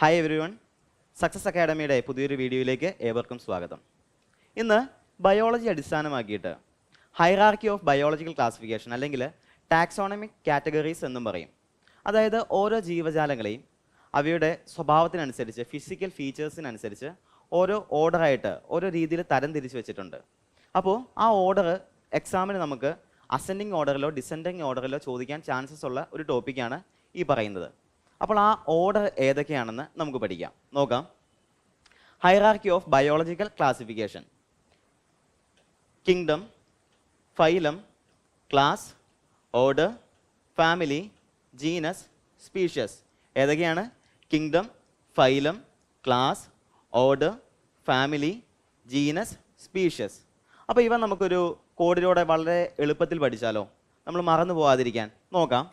Hi everyone success അക്കാഡമിയുടെ പുതിയൊരു വീഡിയോയിലേക്ക് ഏവർക്കും സ്വാഗതം. ഇന്ന് ബയോളജി അടിസ്ഥാനമാക്കിയിട്ട് ഹൈറാർക്കി ഓഫ് ബയോളജിക്കൽ ക്ലാസിഫിക്കേഷൻ അല്ലെങ്കിൽ ടാക്സോണമിക് കാറ്റഗറീസ് എന്നും പറയും. അതായത് ഓരോ ജീവജാലങ്ങളെയും അവയുടെ സ്വഭാവത്തിനനുസരിച്ച് ഫിസിക്കൽ ഫീച്ചേഴ്സിനനുസരിച്ച് ഓരോ ഓർഡറായിട്ട് ഓരോ രീതിയിൽ തരം തിരിച്ച് വെച്ചിട്ടുണ്ട്. അപ്പോൾ ആ ഓർഡർ എക്സാമിന് നമുക്ക് അസെൻഡിങ് ഓർഡറിലോ ഡിസെൻഡിങ് ഓർഡറിലോ ചോദിക്കാൻ ചാൻസസ് ഉള്ള ഒരു ടോപ്പിക്കാണ് ഈ പറയുന്നത്. അപ്പോൾ ആ ഓർഡർ ഏതൊക്കെയാണെന്ന് നമുക്ക് പഠിക്കാം. നോക്കാം. Hierarchy of biological classification kingdom phylum class order family genus species ഏതൊക്കെയാണ്? Kingdom phylum class order family genus species അപ്പോൾ ഇവ നമുക്കൊരു കോഡിലൂടെ വളരെ എളുപ്പത്തിൽ പഠിച്ചാലോ? നമ്മൾ മറന്നു പോവാതിരിക്കാൻ. നോക്കാം.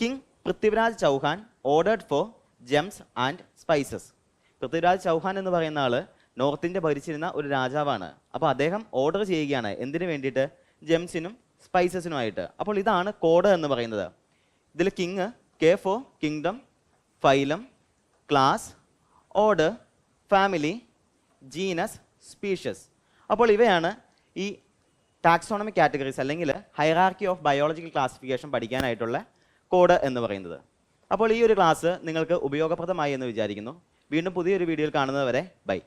King Prithviraj Chauhan ordered for gems and spices Prithviraj Chauhan എന്ന് പറയുന്ന ആൾ നോർത്ത് ഇന്ത്യ ഭരിച്ചിരുന്ന ഒരു രാജാവാണ്. അപ്പോൾ അദ്ദേഹം ഓർഡർ ചെയ്യുകയാണ്. എന്തിനു വേണ്ടിയിട്ട്? ജെംസിനും സ്പൈസസിനുമായിട്ട് അപ്പോൾ ഇതാണ് കോഡ് എന്ന് പറയുന്നത്. ഇതിൽ king K for kingdom phylum class order family genus species അപ്പോൾ ഇവയാണ് ഈ ടാക്സോണമിക് കാറ്റഗറീസ് അല്ലെങ്കിൽ ഹൈറാർക്കി ഓഫ് ബയോളജിക്കൽ ക്ലാസിഫിക്കേഷൻ പഠിക്കാനായിട്ടുള്ള കോഡ് എന്ന് പറയുന്നത്. അപ്പോൾ ഈ ഒരു ക്ലാസ് നിങ്ങൾക്ക് ഉപയോഗപ്രദമായി എന്ന് വിചാരിക്കുന്നു. വീണ്ടും പുതിയൊരു വീഡിയോയിൽ കാണുന്നതുവരെ ബൈ.